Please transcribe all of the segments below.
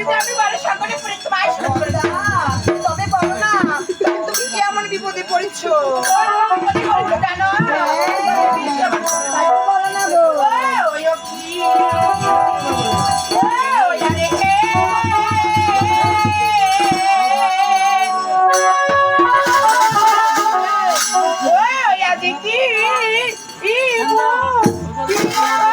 পৃথিবীতে আমি বড় সংকটে পড়ে তোমায় আশীর্বাদ করে দাও তবে বলো না তুমি কি এমন বিপদে পড়েছো বিপদে পড়েছো জানো Yeah.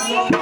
ও কি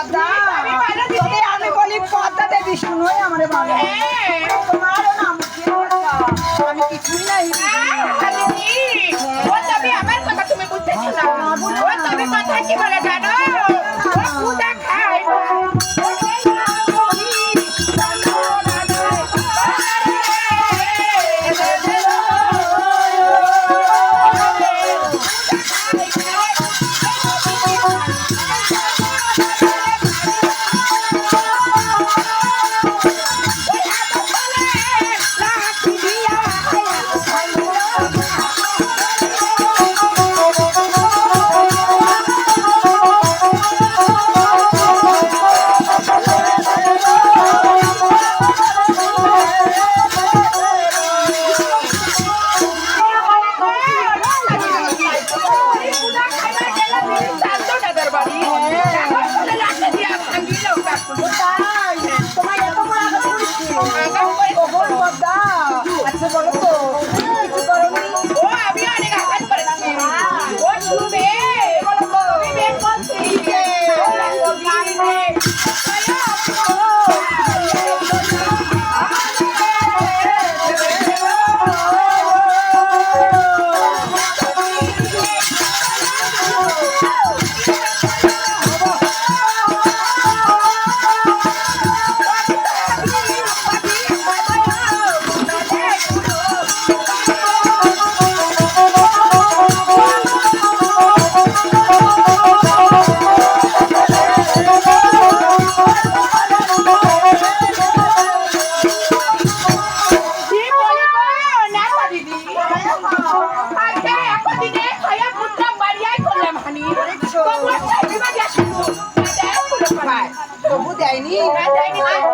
পদ্মা। তবে আমি বলি পদ্মা দেবী শুনোই আমার বাবা হ্যাঁ। তোমারও নাম আমি কিছুই নাই ও তবে আমার কথা তুমি বুঝতেছো না। ও তবে কথা কি বলে জানো?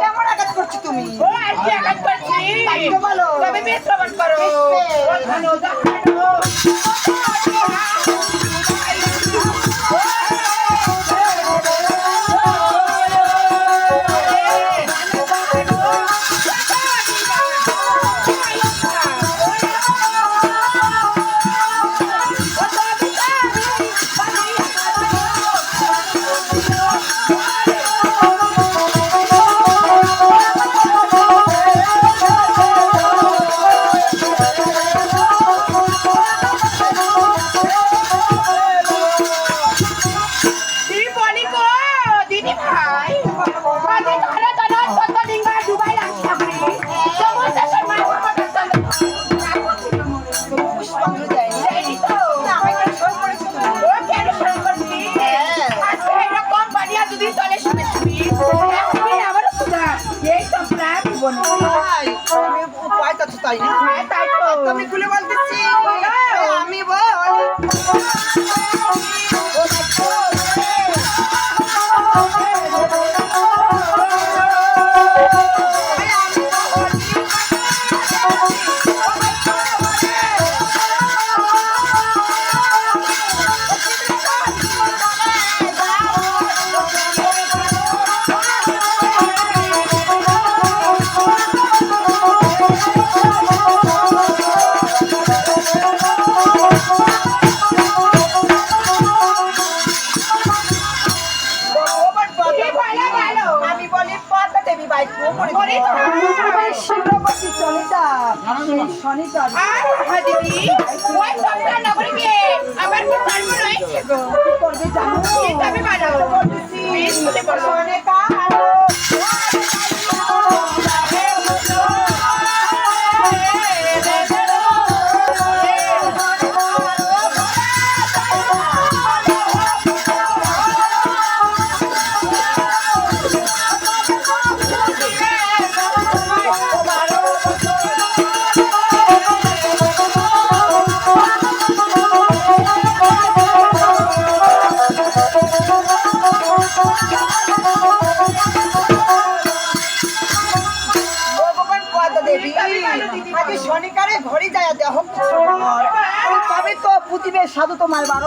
কেমন আঘাত করছ তুমি? ও আর কি আঘাত করছি? বলো। বেশ করো। প্রাণ জীবনে। ভাই, তো তাই না হ্যাঁ, তাই তো। তুমি খুলে বলতেছি আমি বল আর হ্যাঁ দিদি, ওই সপ্তাহ নগরে আমার কি কর্ম রয়েছে গো? করবে জানো কি তবে বলো? প্লিজ খুলে বলো। শনিকারে ঘরে যায় দেহ তবে তো পুতিবে সাধু তোমার বারো